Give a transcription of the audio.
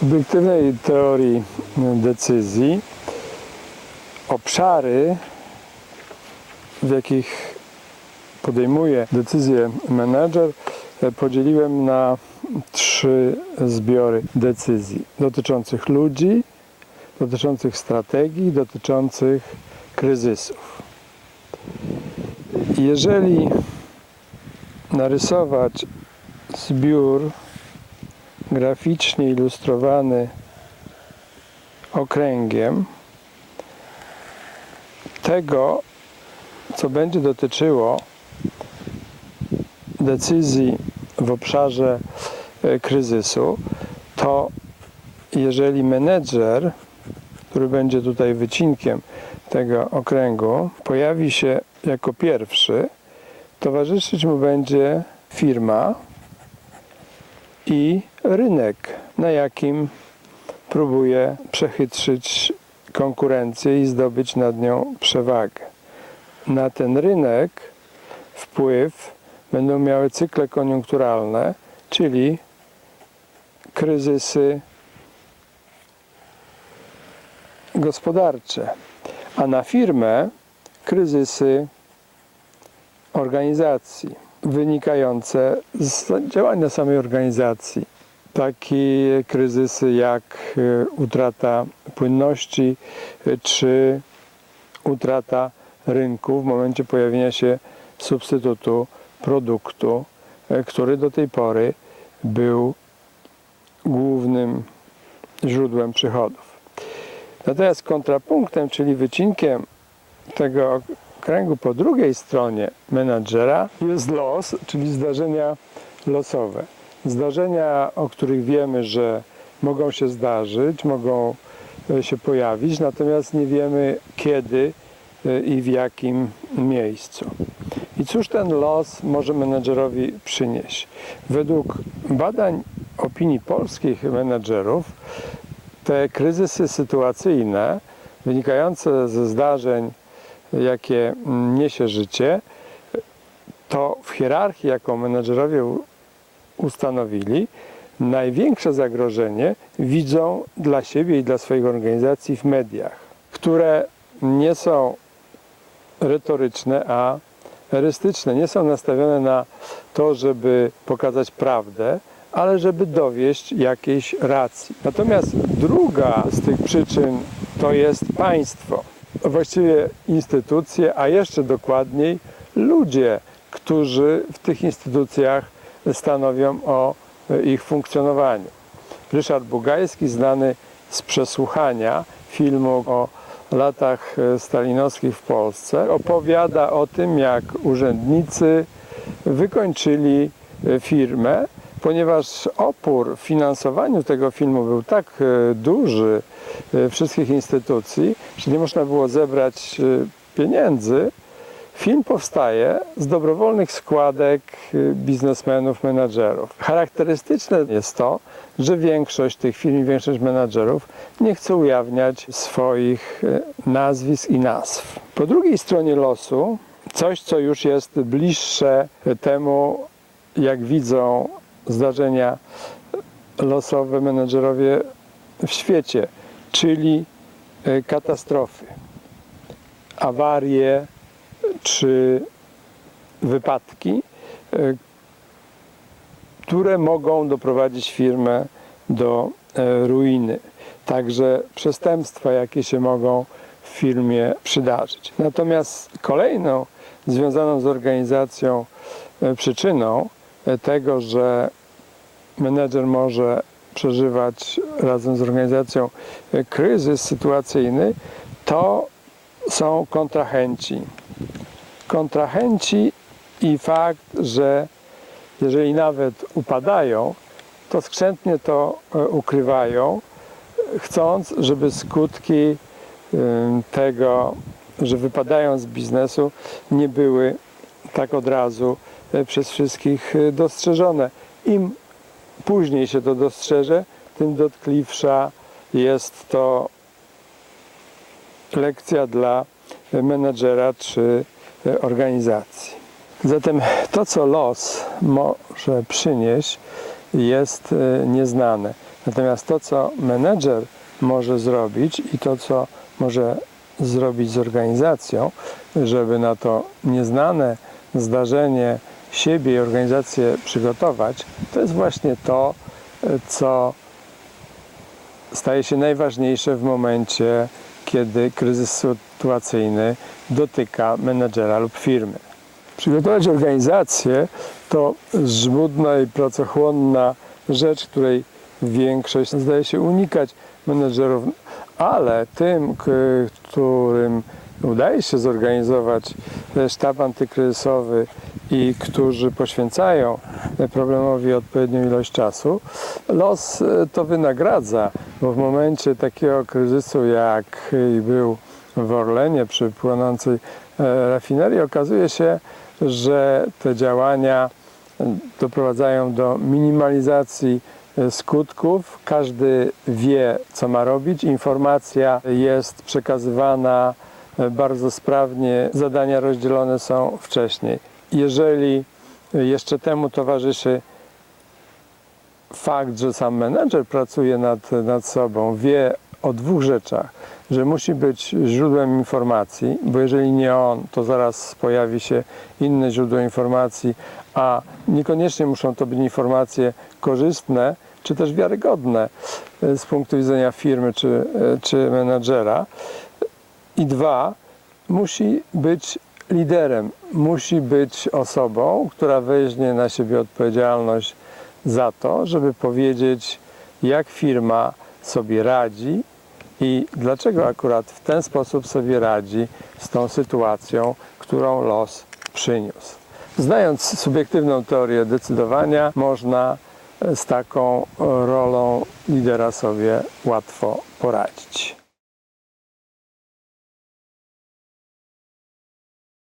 subiektywnej teorii decyzji obszary, w jakich podejmuje decyzję menedżer, e, podzieliłem na trzy zbiory decyzji dotyczących ludzi, dotyczących strategii, dotyczących kryzysów. Jeżeli narysować zbiór graficznie ilustrowany okręgiem tego, co będzie dotyczyło decyzji w obszarze e, kryzysu, to jeżeli menedżer, który będzie tutaj wycinkiem tego okręgu, pojawi się jako pierwszy, towarzyszyć mu będzie firma i rynek, na jakim próbuje przechytrzyć konkurencję i zdobyć nad nią przewagę. Na ten rynek wpływ będą miały cykle koniunkturalne, czyli kryzysy gospodarcze, a na firmę kryzysy organizacji wynikające z działania samej organizacji. Takie kryzysy jak e, utrata płynności e, czy utrata rynku w momencie pojawienia się substytutu produktu, e, który do tej pory był głównym źródłem przychodów. Natomiast kontrapunktem, czyli wycinkiem tego kręgu po drugiej stronie menadżera jest los, czyli zdarzenia losowe. Zdarzenia, o których wiemy, że mogą się zdarzyć, mogą e, się pojawić, natomiast nie wiemy kiedy e, i w jakim miejscu. I cóż ten los może menedżerowi przynieść? Według badań opinii polskich menedżerów, te kryzysy sytuacyjne wynikające ze zdarzeń, jakie niesie życie, to w hierarchii, jaką menedżerowie ustanowili, największe zagrożenie widzą dla siebie i dla swoich organizacji w mediach, które nie są retoryczne, a erystyczne. Nie są nastawione na to, żeby pokazać prawdę, ale żeby dowieść jakiejś racji. Natomiast druga z tych przyczyn to jest państwo, właściwie instytucje, a jeszcze dokładniej ludzie, którzy w tych instytucjach stanowią o ich funkcjonowaniu. Ryszard Bugajski, znany z przesłuchania filmu o latach e, stalinowskich w Polsce, opowiada o tym, jak urzędnicy wykończyli e, firmę, ponieważ opór w finansowaniu tego filmu był tak e, duży e, wszystkich instytucji, że nie można było zebrać e, pieniędzy. Film powstaje z dobrowolnych składek y, biznesmenów, menadżerów. Charakterystyczne jest to, że większość tych firm większość menadżerów nie chce ujawniać swoich y, nazwisk i nazw. Po drugiej stronie losu coś, co już jest bliższe temu, jak widzą zdarzenia losowe menedżerowie w świecie, czyli y, katastrofy, awarie, czy wypadki, e, które mogą doprowadzić firmę do e, ruiny. Także przestępstwa, jakie się mogą w firmie przydarzyć. Natomiast kolejną związaną z organizacją e, przyczyną tego, że menedżer może przeżywać razem z organizacją kryzys sytuacyjny, to są kontrahenci kontrahenci i fakt, że jeżeli nawet upadają, to skrzętnie to e, ukrywają, chcąc, żeby skutki ym, tego, że wypadają z biznesu, nie były tak od razu e, przez wszystkich e, dostrzeżone. Im później się to dostrzeże, tym dotkliwsza jest to lekcja dla menedżera czy e, organizacji. Zatem to, co los może przynieść, jest e, nieznane. Natomiast to, co menedżer może zrobić i to, co może zrobić z organizacją, żeby na to nieznane zdarzenie siebie i organizację przygotować, to jest właśnie to, co staje się najważniejsze w momencie, kiedy kryzys sytuacyjny dotyka menedżera lub firmy. Przygotować organizację to żmudna i pracochłonna rzecz, której większość zdaje się unikać menedżerów, ale tym, którym udaje się zorganizować sztab antykryzysowy i którzy poświęcają problemowi odpowiednią ilość czasu, los to wynagradza, bo w momencie takiego kryzysu, jak był w Orlenie przy płonącej e, rafinerii, okazuje się, że te działania e, doprowadzają do minimalizacji e, skutków. Każdy wie, co ma robić. Informacja jest przekazywana bardzo sprawnie. Zadania rozdzielone są wcześniej. Jeżeli jeszcze temu towarzyszy fakt, że sam menedżer pracuje nad, nad sobą, wie o dwóch rzeczach, że musi być źródłem informacji, bo jeżeli nie on, to zaraz pojawi się inne źródło informacji, a niekoniecznie muszą to być informacje korzystne, czy też wiarygodne e, z punktu widzenia firmy czy, e, czy menedżera. I dwa, musi być liderem, musi być osobą, która weźmie na siebie odpowiedzialność za to, żeby powiedzieć, jak firma sobie radzi i dlaczego akurat w ten sposób sobie radzi z tą sytuacją, którą los przyniósł. Znając subiektywną teorię decydowania, można z taką rolą lidera sobie łatwo poradzić.